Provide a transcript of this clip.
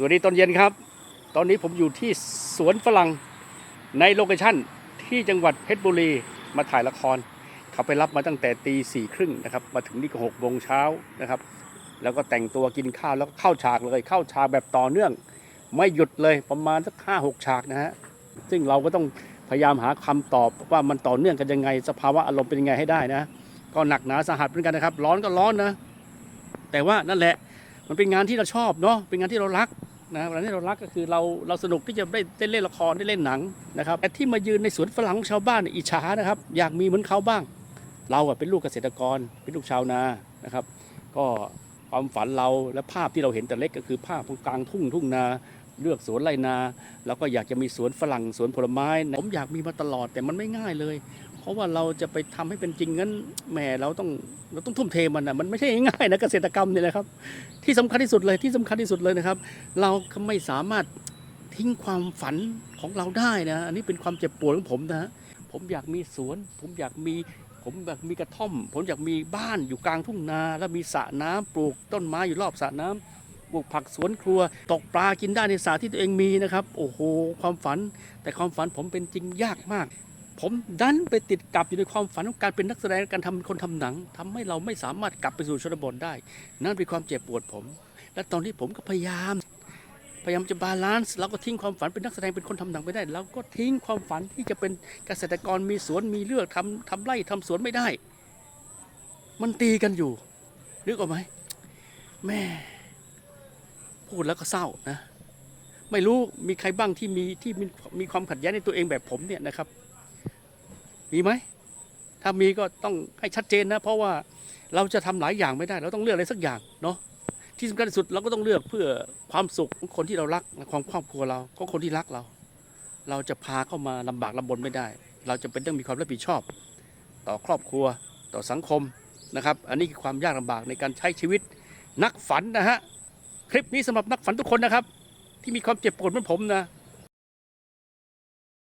สวัสดีตอนเย็นครับ ตอนนี้ผมอยู่ที่สวนฝรั่งในโลเคชั่นที่จังหวัดเพชรบุรีมาถ่ายละครเขาไปรับมาตั้งแต่ตีสี่ครึ่งนะครับ มาถึงนี่ก็หกโมงเช้านะครับ แล้วก็แต่งตัวกินข้าวแล้วก็เข้าฉากเลยเข้าฉากแบบต่อเนื่อง ไม่หยุดเลยประมาณสักห้าหกฉากนะฮะซึ่งเราก็ต้องพยายามหาคำตอบว่ามันต่อเนื่องกันยังไง สภาวะอารมณ์เป็นยังไงให้ได้นะ ก็หนักหนาสาหัสเหมือนกันนะครับ ร้อนก็ร้อนนะ แต่ว่านั่นแหละมันเป็นงานที่เราชอบเนาะเป็นงานที่เรารัก นะงาที่เรารักก็คือเราเราสนุกที่จะได้ได้เล่นละครได้เล่นหนังนะครับแต่ที่มายืนในสวนฝรั่งของชาวบ้านอิจฉานะครับ อยากมีเหมือนเขาบ้าง เราอะเป็นลูกเกษตรกร เป็นลูกชาวนานะครับ ก็ความฝันเราและภาพที่เราเห็นแต่เล็กก็คือภาพของกลางทุ่งทุ่งนาเลือกสวนไรนา แล้วก็อยากจะมีสวนฝรั่งสวนผลไม้ ผมอยากมีมาตลอดแต่มันไม่ง่ายเลย เพราะว่าเราจะไปทำให้เป็นจริงงั้นแหมเราต้องเราต้องทุ่มเทมันนะมันไม่ใช่ง่ายนะเกษตรกรรมเนี่ยนะครับ ที่สำคัญที่สุดเลยที่สำคัญที่สุดเลยนะครับ เราไม่สามารถทิ้งความฝันของเราได้นะอันนี้เป็นความเจ็บปวดของผมนะฮะผมอยากมีสวน ผมอยากมีผมอยากมีกระท่อม ผมอยากมีบ้านอยู่กลางทุ่งนา แล้วมีสระน้ำปลูกต้นไม้อยู่รอบสระน้ำปลูกผักสวนครัว ตกปลากินได้ในสระที่ตัวเองมีนะครับ โอ้โห ความฝัน แต่ความฝันผมเป็นจริงยากมาก ผมดันไปติดกับอยู่ในความฝันของการเป็นนักแสดงการทำคนทำหนังทำให้เราไม่สามารถกลับไปสู่ชนบทได้ นั่นเป็นความเจ็บปวดผม และตอนที่ผมก็พยายาม พยายามจะบาลานซ์เราก็ทิ้งความฝันเป็นนักแสดงเป็นคนทำหนังไม่ได้เราก็ทิ้งความฝันที่จะเป็นเกษตรกรมีสวนมีเลือกทำทำไร่ทำสวนไม่ได้ มันตีกันอยู่นึกออกไหมแม่พูดแล้วก็เศร้านะ ไม่รู้มีใครบ้างที่มีที่มีมีความขัดแย้งในตัวเองแบบผมเนี่ยนะครับ มีไหมถ้ามีก็ต้องให้ชัดเจนนะ เพราะว่าเราจะทำหลายอย่างไม่ได้ เราต้องเลือกอะไรสักอย่างเนาะที่สำคัญที่สุดเราก็ต้องเลือกเพื่อความสุขของคนที่เรารักของครอบครัวเราของคนที่รักเรา เราจะพาเข้ามาลำบากลำบนไม่ได้ เราจะเป็นต้องมีความรับผิดชอบ ต่อครอบครัวต่อสังคมนะครับ อันนี้คือความยากลำบากในการใช้ชีวิตนักฝันนะฮะคลิปนี้สำหรับนักฝันทุกคนนะครับ ที่มีความเจ็บปวดเหมือนผมนะ